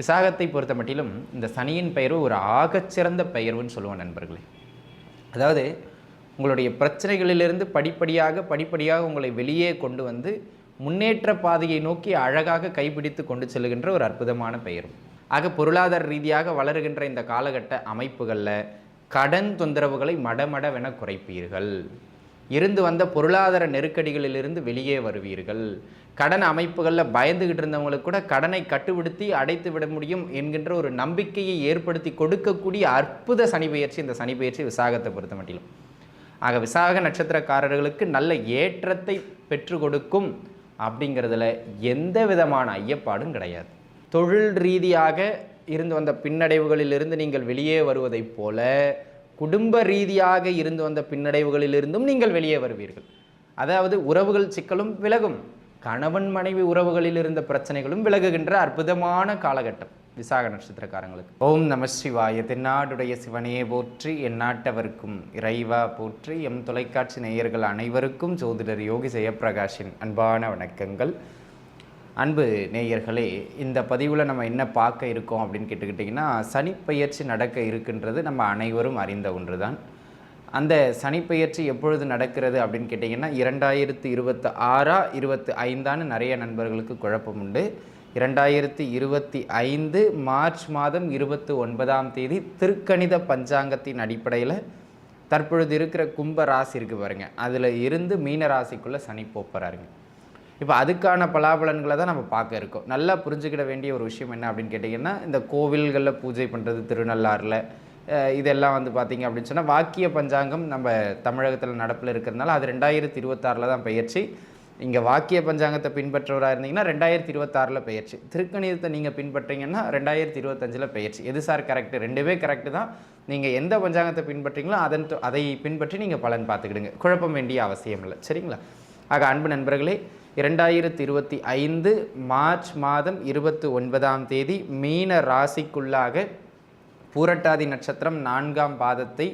விசாகத்தை பொறுத்த மட்டிலும் இந்த சனியின் பெயர்வு ஒரு ஆகச்சிறந்த பெயர்வுன்னு சொல்லுவோம் நண்பர்களே. அதாவது உங்களுடைய பிரச்சனைகளிலிருந்து படிப்படியாக படிப்படியாக உங்களை வெளியே கொண்டு வந்து முன்னேற்ற பாதையை நோக்கி அழகாக கைப்பிடித்து கொண்டு செல்லுகின்ற ஒரு அற்புதமான பெயரும் ஆக பொருளாதார ரீதியாக வளருகின்ற இந்த காலகட்ட அமைப்புகளில் கடன் தொந்தரவுகளை மடமடவென குறைப்பீர்கள். இருந்து வந்த பொருளாதார நெருக்கடிகளிலிருந்து வெளியே வருவீர்கள். கடன் அமைப்புகளில் பயந்துகிட்டு இருந்தவங்களுக்கு கூட கடனை கட்டுப்படுத்தி அடைத்து விட முடியும் என்கின்ற ஒரு நம்பிக்கையை ஏற்படுத்தி கொடுக்கக்கூடிய அற்புத சனி பயிற்சி இந்த சனி பயிற்சி விசாகத்தை பொறுத்த மட்டிலும். ஆக விசாக நட்சத்திரக்காரர்களுக்கு நல்ல ஏற்றத்தை பெற்று கொடுக்கும் அப்படிங்கிறதுல எந்த விதமான ஐயப்பாடும் கிடையாது. தொழில் ரீதியாக இருந்து வந்த பின்னடைவுகளிலிருந்து நீங்கள் வெளியே வருவதைப் போல குடும்ப ரீதியாக இருந்து வந்த பின்னடைவுகளிலிருந்தும் நீங்கள் வெளியே வருவீர்கள். அதாவது உறவுகள் சிக்கலும் விலகும். கணவன் மனைவி உறவுகளில் இருந்த பிரச்சனைகளும் விலகுகின்ற அற்புதமான காலகட்டம் விசாக நட்சத்திரக்காரங்களுக்கு. ஓம் நம சிவாய. தென்னாடுடைய சிவனையே போற்றி எந்நாட்டவர்க்கும் இறைவா போற்றி எம் தொலைக்காட்சி நேயர்கள் அனைவருக்கும் ஜோதிடர் யோகி ஜெயப்பிரகாஷின் அன்பான வணக்கங்கள். அன்பு நேயர்களே இந்த பதிவில் நம்ம என்ன பார்க்க இருக்கோம் அப்படின்னு கேட்டுக்கிட்டிங்கன்னா சனிப்பெயர்ச்சி நடக்க இருக்கின்றது நம்ம அனைவரும் அறிந்த ஒன்று தான் அந்த சனிப்பெயர்ச்சி எப்பொழுது நடக்கிறது அப்படின்னு கேட்டிங்கன்னா இரண்டாயிரத்து இருபத்தி ஆறா இருபத்தி ஐந்தான்னு நிறைய நண்பர்களுக்கு குழப்பம் உண்டு. இரண்டாயிரத்தி இருபத்தி ஐந்து மார்ச் மாதம் இருபத்தி ஒன்பதாம் தேதி திருக்கணித பஞ்சாங்கத்தின் அடிப்படையில் தற்பொழுது இருக்கிற கும்ப ராசி இருக்கு பாருங்கள் அதில் இருந்து மீன ராசிக்குள்ளே சனி போப்பறாருங்க இப்போ அதுக்கான பலாபலன்களை தான் நம்ம பார்க்க இருக்கோம். நல்லா புரிஞ்சுக்கிட வேண்டிய ஒரு விஷயம் என்ன அப்படின்னு கேட்டிங்கன்னா இந்த கோவில்களில் பூஜை பண்ணுறது திருநள்ளாறில் இதெல்லாம் வந்து பார்த்திங்க அப்படின்னு சொன்னால் வாக்கிய பஞ்சாங்கம் நம்ம தமிழகத்தில் நடப்பில் இருக்கிறதுனால அது ரெண்டாயிரத்தி இருபத்தாறில் தான் பயிற்சி. இங்கே வாக்கிய பஞ்சாங்கத்தை பின்பற்றவராக இருந்தீங்கன்னா ரெண்டாயிரத்தி இருபத்தாறில் பயிற்சி. திருக்கணிதத்தை நீங்கள் பின்பற்றீங்கன்னா ரெண்டாயிரத்தி இருபத்தஞ்சில் பயிற்சி. எது சார் கரெக்டு ரெண்டுமே கரெக்டு தான். நீங்கள் எந்த பஞ்சாங்கத்தை பின்பற்றீங்களோ அதன் அதை பின்பற்றி நீங்கள் பலன் பார்த்துக்கிடுங்க. குழப்பம் வேண்டிய அவசியம் இல்லை. சரிங்களா? ஆக அன்பு நண்பர்களே இரண்டாயிரத்தி இருபத்தி ஐந்து மார்ச் மாதம் இருபத்தி ஒன்பதாம் தேதி மீன ராசிக்குள்ளாக பூரட்டாதி நட்சத்திரம் நான்காம் பாதத்தை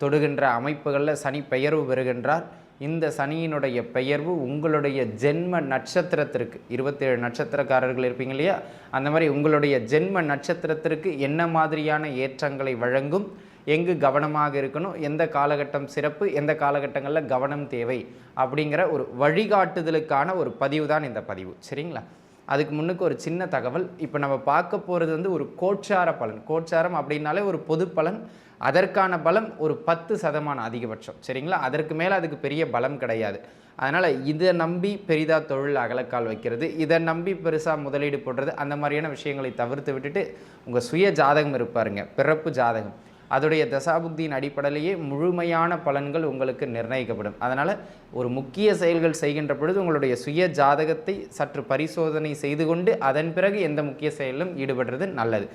தொடுகின்ற அமைப்புகளில் சனி பெயர்வு பெறுகின்றார். இந்த சனியினுடைய பெயர்வு உங்களுடைய ஜென்ம நட்சத்திரத்திற்கு இருபத்தேழு நட்சத்திரக்காரர்கள் இருப்பீங்க இல்லையா? அந்த மாதிரி உங்களுடைய ஜென்ம நட்சத்திரத்திற்கு என்ன மாதிரியான ஏற்றங்களை வழங்கும்? எங்கு கவனமாக இருக்கணும் எந்த காலகட்டம் சிறப்பு எந்த காலகட்டங்களில் கவனம் தேவை அப்படிங்கிற ஒரு வழிகாட்டுதலுக்கான ஒரு பதிவு தான் இந்த பதிவு. சரிங்களா? அதுக்கு முன்னுக்கு ஒரு சின்ன தகவல். இப்போ நம்ம பார்க்க போகிறது வந்து ஒரு கோட்சார பலன். கோட்சாரம் அப்படின்னாலே ஒரு பொது பலன். அதற்கான பலம் ஒரு பத்து சதமானம் அதிகபட்சம். சரிங்களா? அதற்கு மேலே அதுக்கு பெரிய பலம் கிடையாது. அதனால் இதை நம்பி பெரிதாக தொழில் அகலக்கால் வைக்கிறது இதை நம்பி பெருசாக முதலீடு போடுறது அந்த மாதிரியான விஷயங்களை தவிர்த்து விட்டுட்டு உங்கள் சுய ஜாதகம் இருப்பாருங்க. பிறப்பு ஜாதகம். அதோடைய தசாபுக்தியின் அடிப்படையிலேயே முழுமையான பலன்கள் உங்களுக்கு நிர்ணயிக்கப்படும். அதனால் ஒரு முக்கிய செயல்கள் செய்கின்ற பொழுது உங்களுடைய சுய ஜாதகத்தை சற்று பரிசோதனை செய்து கொண்டு அதன் பிறகு எந்த முக்கிய செயலிலும் ஈடுபடுறது நல்லது.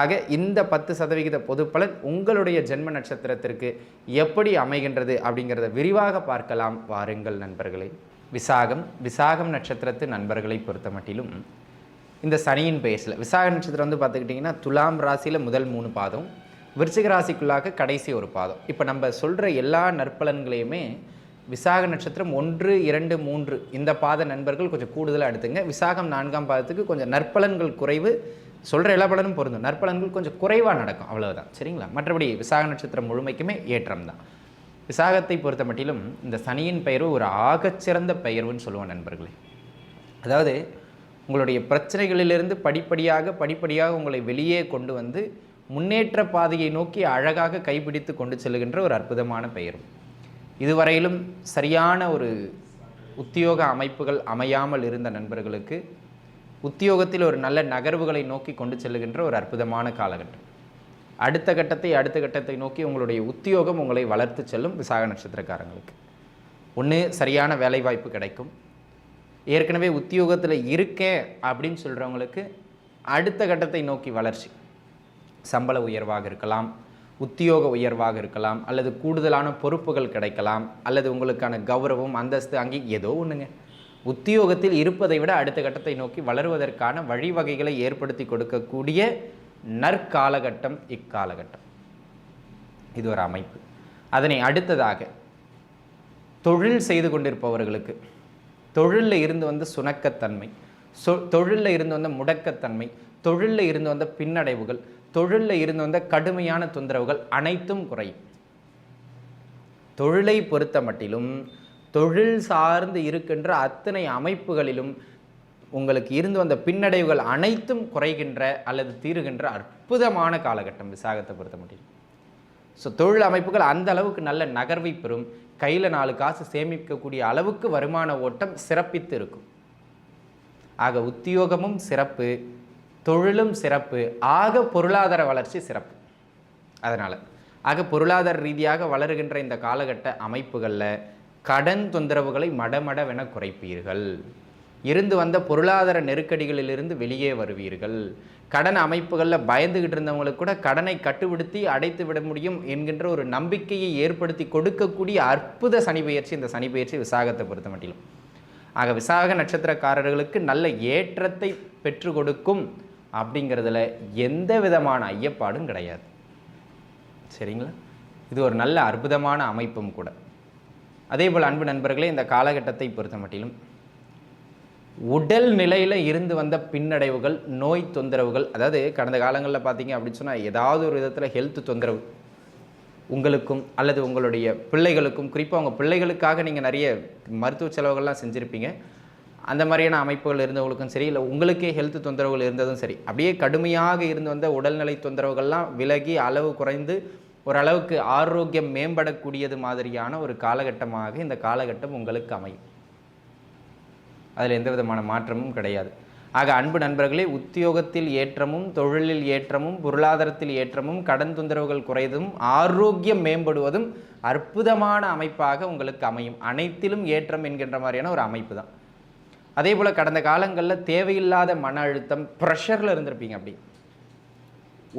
ஆக இந்த பத்து சதவிகித பொதுப்பலன் உங்களுடைய ஜென்ம நட்சத்திரத்திற்கு எப்படி அமைகின்றது அப்படிங்கிறத விரிவாக பார்க்கலாம். வாருங்கள் நண்பர்களே. விசாகம் விசாகம் நட்சத்திரத்து நண்பர்களை பொறுத்த மட்டிலும் இந்த சனியின் பெயர்ஸில் விசாக நட்சத்திரம் வந்து பார்த்துக்கிட்டிங்கன்னா துலாம் ராசியில் முதல் மூணு பாதம் விருச்சிகராசிக்குள்ளாக கடைசி ஒரு பாதம். இப்போ நம்ம சொல்கிற எல்லா நற்பலன்களையுமே விசாக நட்சத்திரம் ஒன்று இரண்டு மூன்று இந்த பாத நண்பர்கள் கொஞ்சம் கூடுதலாக எடுத்துங்க. விசாகம் நான்காம் பாதத்துக்கு கொஞ்சம் நற்பலன்கள் குறைவு. சொல்கிற எல்லா பலனும் பொருந்தும். நற்பலன்கள் கொஞ்சம் குறைவாக நடக்கும். அவ்வளவுதான். சரிங்களா? மற்றபடி விசாக நட்சத்திரம் முழுமைக்குமே ஏற்றம் தான். விசாகத்தை பொறுத்த மட்டிலும் இந்த சனியின் பெயர்வு ஒரு ஆகச்சிறந்த பெயர்வுன்னு சொல்லுவோம் நண்பர்களே. அதாவது உங்களுடைய பிரச்சனைகளிலிருந்து படிப்படியாக படிப்படியாக உங்களை வெளியே கொண்டு வந்து முன்னேற்ற பாதையை நோக்கி அழகாக கைப்பிடித்து கொண்டு செல்லுகின்ற ஒரு அற்புதமான பெயரும் இதுவரையிலும் சரியான ஒரு உத்தியோக அமைப்புகள் அமையாமல் இருந்த நண்பர்களுக்கு உத்தியோகத்தில் ஒரு நல்ல நகர்வுகளை நோக்கி கொண்டு செல்லுகின்ற ஒரு அற்புதமான காலகட்டம். அடுத்த கட்டத்தை அடுத்த கட்டத்தை நோக்கி உங்களுடைய உத்தியோகம் உங்களை வளர்த்து செல்லும் விசாக நட்சத்திரக்காரங்களுக்கு. ஒன்று சரியான வேலைவாய்ப்பு கிடைக்கும். ஏற்கனவே உத்தியோகத்தில் இருக்கேன் அப்படின்னு சொல்கிறவங்களுக்கு அடுத்த கட்டத்தை நோக்கி வளர்ச்சி. சம்பள உயர்வாக இருக்கலாம் உத்தியோக உயர்வாக இருக்கலாம் அல்லது கூடுதலான பொறுப்புகள் கிடைக்கலாம் அல்லது உங்களுக்கான கௌரவம் அந்தஸ்து அங்கே ஏதோ ஒன்றுங்க உத்தியோகத்தில் இருப்பதை விட அடுத்த கட்டத்தை நோக்கி வளருவதற்கான வழிவகைகளை ஏற்படுத்தி கொடுக்கக்கூடிய நற்காலகட்டம் இக்காலகட்டம். இது ஒரு அமைப்பு. அதனை அடுத்ததாக தொழில் செய்து கொண்டிருப்பவர்களுக்கு தொழிலில் இருந்து வந்த சுணக்கத்தன்மை சொ தொழிலில் இருந்து வந்த முடக்கத்தன்மை தொழிலில் இருந்து வந்த பின்னடைவுகள் தொழிலில் இருந்து வந்த கடுமையான தொந்தரவுகள் அனைத்தும் குறையும். தொழிலை பொறுத்த மட்டிலும் தொழில் சார்ந்து இருக்கின்ற அத்தனை அமைப்புகளிலும் உங்களுக்கு இருந்து வந்த பின்னடைவுகள் அனைத்தும் குறைகின்ற அல்லது தீருகின்ற அற்புதமான காலகட்டம் விசாகத்தை பொறுத்த மட்டிலும். ஸோ தொழில் அமைப்புகள் அந்த அளவுக்கு நல்ல நகர்வை பெறும். கையில் நாலு காசு சேமிக்கக்கூடிய அளவுக்கு வருமான ஓட்டம் சிறப்பித்து இருக்கும். ஆக உத்தியோகமும் சிறப்பு. தொழிலும் சிறப்பு ஆக பொருளாதார வளர்ச்சி சிறப்பு. அதனால் ஆக பொருளாதார ரீதியாக வளருகின்ற இந்த காலகட்ட அமைப்புகளில் கடன் தொந்தரவுகளை மடமடவென குறைப்பீர்கள். இருந்து வந்த பொருளாதார நெருக்கடிகளிலிருந்து வெளியே வருவீர்கள். கடன் அமைப்புகளில் பயந்துகிட்டு இருந்தவங்களுக்கு கூட கடனை கட்டுப்படுத்தி அடைத்து விட முடியும் என்கின்ற ஒரு நம்பிக்கையை ஏற்படுத்தி கொடுக்கக்கூடிய அற்புத சனி பயிற்சி இந்த சனி பயிற்சி விசாகத்தை பொறுத்த மட்டிலும். ஆக விசாக நட்சத்திரக்காரர்களுக்கு நல்ல ஏற்றத்தை பெற்று கொடுக்கும் அப்படிங்கிறதுல எந்த விதமான ஐயப்பாடும் கிடையாது. சரிங்களா? இது ஒரு நல்ல அற்புதமான அமைப்பும் கூட. அதே போல் அன்பு நண்பர்களே இந்த காலகட்டத்தை பொறுத்த மட்டிலும் உடல் நிலையில் இருந்து வந்த பின்னடைவுகள் நோய் தொந்தரவுகள் அதாவது கடந்த காலங்களில் பார்த்தீங்க அப்படின்னு சொன்னால் ஏதாவது ஒரு விதத்தில் ஹெல்த் தொந்தரவு உங்களுக்கும் அல்லது உங்களுடைய பிள்ளைகளுக்கும் குறிப்பாக உங்கள் பிள்ளைகளுக்காக நீங்கள் நிறைய மருத்துவ செலவுகள்லாம் செஞ்சுருப்பீங்க. அந்த மாதிரியான அமைப்புகள் இருந்தவங்களுக்கும் சரி இல்லை உங்களுக்கே ஹெல்த் தொந்தரவுகள் இருந்ததும் சரி அப்படியே கடுமையாக இருந்து வந்த உடல்நிலை தொந்தரவுகள்லாம் விலகி அளவு குறைந்து ஓரளவுக்கு ஆரோக்கியம் மேம்படக்கூடியது மாதிரியான ஒரு காலகட்டமாக இந்த காலகட்டம் உங்களுக்கு அமையும். அதில் எந்த விதமான மாற்றமும் கிடையாது. ஆக அன்பு நண்பர்களே உத்தியோகத்தில் ஏற்றமும் தொழிலில் ஏற்றமும் பொருளாதாரத்தில் ஏற்றமும் கடன் தொந்தரவுகள் குறைதும் ஆரோக்கியம் மேம்படுவதும் அற்புதமான அமைப்பாக உங்களுக்கு அமையும். அனைத்திலும் ஏற்றம் என்கின்ற மாதிரியான ஒரு அமைப்பு தான். அதே போல் கடந்த காலங்களில் தேவையில்லாத மன அழுத்தம் ப்ரெஷரில் இருந்திருப்பீங்க அப்படி.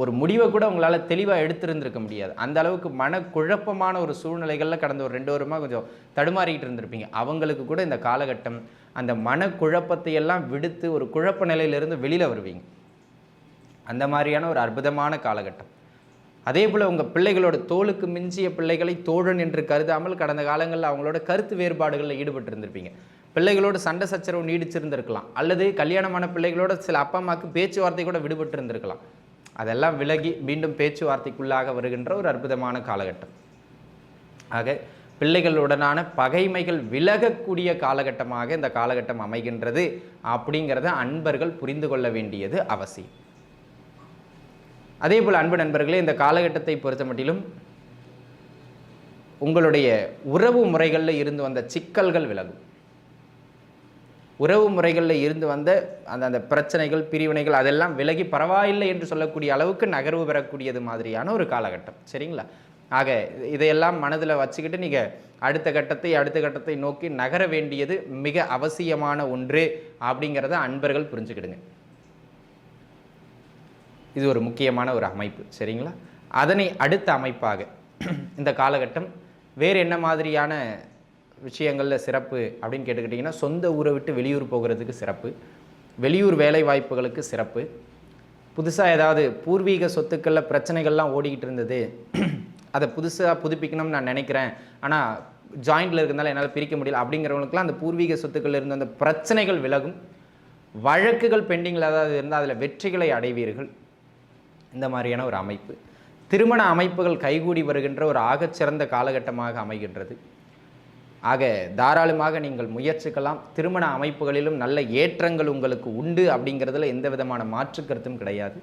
ஒரு முடிவை கூட உங்களால் தெளிவாக எடுத்திருந்திருக்க முடியாது. அந்த அளவுக்கு மன குழப்பமான ஒரு சூழ்நிலைகளில் கடந்த ஒரு ரெண்டு வருமா கொஞ்சம் தடுமாறிக்கிட்டு இருந்திருப்பீங்க. அவங்களுக்கு கூட இந்த காலகட்டம் அந்த மன குழப்பத்தை எல்லாம் விடுத்து ஒரு குழப்ப நிலையிலிருந்து வெளியில் வருவீங்க. அந்த மாதிரியான ஒரு அற்புதமான காலகட்டம். அதே போல் உங்கள் பிள்ளைகளோட தோலுக்கு மிஞ்சிய பிள்ளைகளை தோழன் என்று கருதாமல் கடந்த காலங்களில் அவங்களோட கருத்து வேறுபாடுகளில் ஈடுபட்டு இருந்திருப்பீங்க பிள்ளைகளோட சண்டை சச்சரவு நீடிச்சிருந்திருக்கலாம். அல்லது கல்யாணமான பிள்ளைகளோட சில அப்பா அம்மாவுக்கு பேச்சுவார்த்தை கூட விடுபட்டு இருந்திருக்கலாம் அதெல்லாம் விலகி மீண்டும் பேச்சுவார்த்தைக்குள்ளாக வருகின்ற ஒரு அற்புதமான காலகட்டம். ஆக பிள்ளைகளுடனான பகைமைகள் விலகக்கூடிய காலகட்டமாக இந்த காலகட்டம் அமைகின்றது அப்படிங்கிறத அன்பர்கள் புரிந்து கொள்ள வேண்டியது அவசியம். அதே போல் அன்பு நண்பர்களே இந்த காலகட்டத்தை பொறுத்த மட்டிலும் உங்களுடைய உறவு முறைகளில் இருந்து வந்த சிக்கல்கள் விலகும். உறவு முறைகளில் இருந்து வந்த அந்த அந்த பிரச்சனைகள் பிரிவினைகள் அதெல்லாம் விலகி பரவாயில்லை என்று சொல்லக்கூடிய அளவுக்கு நகர்வு பெறக்கூடியது மாதிரியான ஒரு காலகட்டம். சரிங்களா? ஆக இதையெல்லாம் மனதில் வச்சுக்கிட்டு நீங்கள் அடுத்த கட்டத்தை அடுத்த கட்டத்தை நோக்கி நகர வேண்டியது மிக அவசியமான ஒன்று அப்படிங்கிறத அன்பர்கள் புரிஞ்சுக்கிடுங்க. இது ஒரு முக்கியமான ஒரு அமைப்பு. சரிங்களா? அதனை அடுத்த அமைப்பாக இந்த காலகட்டம் வேறு என்ன மாதிரியான விஷயங்களில் சிறப்பு அப்படின்னு கேட்டுக்கிட்டிங்கன்னா சொந்த ஊரை விட்டு வெளியூர் போகிறதுக்கு சிறப்பு. வெளியூர் வேலை வாய்ப்புகளுக்கு சிறப்பு. புதுசாக ஏதாவது பூர்வீக சொத்துக்களில் பிரச்சனைகள்லாம் ஓடிக்கிட்டு இருந்தது. அதை புதுசாக புதுப்பிக்கணும்னு நான் நினைக்கிறேன். ஆனால் ஜாயிண்டில் இருக்கிறதால என்னால் பிரிக்க முடியல. அப்படிங்கிறவங்களுக்குலாம் அந்த பூர்வீக சொத்துக்களில் இருந்த அந்த பிரச்சனைகள் விலகும். வழக்குகள் பெண்டிங்கில் ஏதாவது இருந்தால் அதில் வெற்றிகளை அடைவீர்கள். இந்த மாதிரியான ஒரு அமைப்பு. திருமண அமைப்புகள் கைகூடி வருகின்ற ஒரு ஆகச்சிறந்த காலகட்டமாக அமைகின்றது. ஆக தாராளமாக நீங்கள் முயற்சிக்கலாம். திருமண அமைப்புகளிலும் நல்ல ஏற்றங்கள் உங்களுக்கு உண்டு அப்படிங்கிறதுல எந்த விதமான மாற்று கருத்தும் கிடையாது.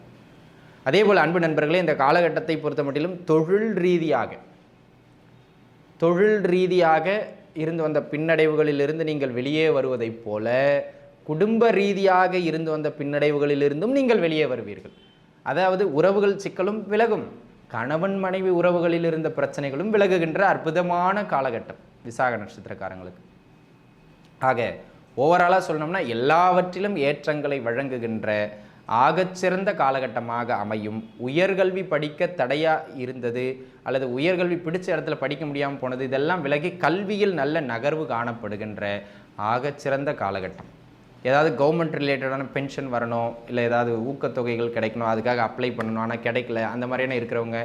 அதேபோல் அன்பு நண்பர்களே இந்த காலகட்டத்தை பொறுத்த மட்டிலும் தொழில் ரீதியாக தொழில் ரீதியாக இருந்து வந்த பின்னடைவுகளிலிருந்து நீங்கள் வெளியே வருவதைப் போல குடும்ப ரீதியாக இருந்து வந்த பின்னடைவுகளிலிருந்தும் நீங்கள் வெளியே வருவீர்கள். அதாவது உறவுகள் சிக்கலும் விலகும். கணவன் மனைவி உறவுகளில் இருந்த பிரச்சனைகளும் விலகுகின்ற அற்புதமான காலகட்டம். விசாக நட்சத்திரக்காரங்களுக்கு. ஆக ஓவராலாக சொல்லணும்னா எல்லாவற்றிலும் ஏற்றங்களை வழங்குகின்ற ஆகச்சிறந்த காலகட்டமாக அமையும். உயர்கல்வி படிக்க தடையாக இருந்தது அல்லது உயர்கல்வி பிடிச்ச இடத்துல படிக்க முடியாமல் போனது இதெல்லாம் விலகி கல்வியில் நல்ல நகர்வு காணப்படுகின்ற ஆகச்சிறந்த காலகட்டம். ஏதாவது கவர்மெண்ட் ரிலேட்டடான பென்ஷன் வரணும் இல்லை ஏதாவது ஊக்கத்தொகைகள் கிடைக்கணும் அதுக்காக அப்ளை பண்ணணும் ஆனால் கிடைக்கல அந்த மாதிரியான இருக்கிறவங்க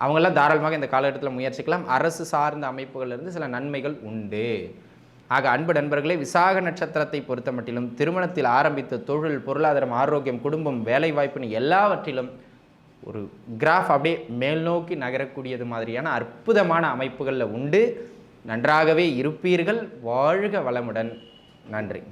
அவங்கெல்லாம் தாராளமாக இந்த காலகட்டத்தில் முயற்சிக்கலாம். அரசு சார்ந்த அமைப்புகளிலிருந்து சில நன்மைகள் உண்டு. ஆக அன்பு நண்பர்களே விசாக நட்சத்திரத்தை பொறுத்த மட்டிலும் திருமணத்தில் ஆரம்பித்த தொழில் பொருளாதாரம் ஆரோக்கியம் குடும்பம் வேலைவாய்ப்புன்னு எல்லாவற்றிலும் ஒரு கிராஃப் அப்படியே மேல்நோக்கி நகரக்கூடியது மாதிரியான அற்புதமான அமைப்புகளில் உண்டு. நன்றாகவே இருப்பீர்கள். வாழ்க வளமுடன். நன்றி.